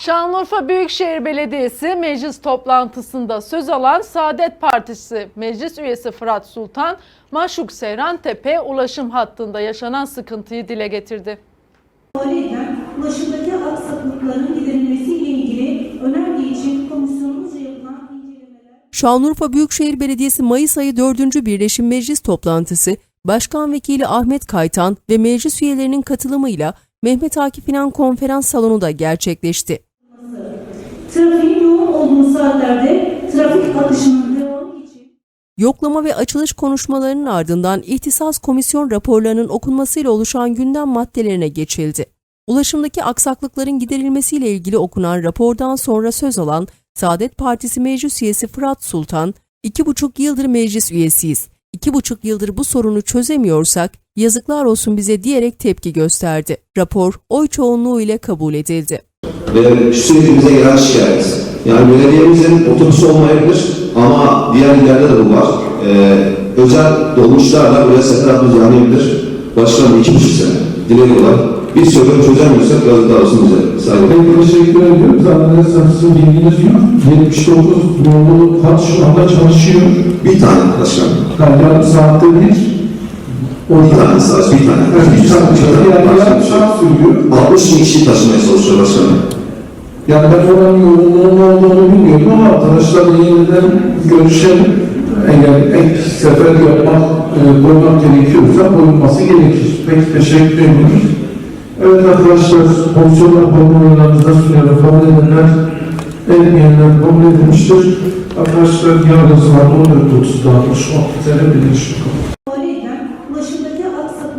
Şanlıurfa Büyükşehir Belediyesi meclis toplantısında söz alan Saadet Partisi meclis üyesi Fırat Sultan, Maşuk Seyran Tepe ulaşım hattında yaşanan sıkıntıyı dile getirdi. Validen ulaşımdaki aksaklıkların giderilmesiyle ilgili önerge için komisyonumuzca yapılan incelemeler Şanlıurfa Büyükşehir Belediyesi Mayıs ayı 4. Birleşim Meclis toplantısı Başkan Vekili Ahmet Kaytan ve meclis üyelerinin katılımıyla Mehmet Akif İnan Konferans Salonu'nda gerçekleşti. Trafiğin yoğun olduğu saatlerde trafik akışının devamı için Yoklama ve açılış konuşmalarının ardından ihtisas komisyon raporlarının okunmasıyla oluşan gündem maddelerine geçildi. Ulaşımdaki aksaklıkların giderilmesiyle ilgili okunan rapordan sonra söz alan Saadet Partisi meclis üyesi Fırat Sultan, iki buçuk yıldır meclis üyesiyiz. İki buçuk yıldır bu sorunu çözemiyorsak yazıklar olsun bize diyerek tepki gösterdi. Rapor oy çoğunluğu ile kabul edildi. Ve sürekli bize gelen şikayet. Yani belediyemizin otobüsü olmayabilir ama diğer illerde de bu var. Ee, özel dolmuşlarla buraya sefer atımız yanayabilir. Başkanım iki buçuk sene dileniyorlar. Bir sorunu çözemiyorsak yazıklar olsun bize. Saygı. Pek teşekkür ediyorum. Zannedersem sizin bilginiz yok. 79 nolu hat şu anda çalışıyor. Bir tane başkanım. Yani yarım saatte bir. Bir tane sadece bir tane. Bir saat yarım bir şey. Saat sürüyor. 60 bin kişi taşımaya çalışıyor başkanım. Yani ben oranın yoğunluğunun olduğunu bilmiyorum ama arkadaşlarla yeniden görüşelim. Eğer ek sefer yapmak, e, koymak gerekiyorsa koyulması gerekir. Peki teşekkür ediyoruz. Evet arkadaşlar, komisyon oylarınızda sunuyorum. Kabul edenler, etmeyenler kabul edilmiştir. Arkadaşlar yarın saat 14.30'da buluşmak üzere birleşik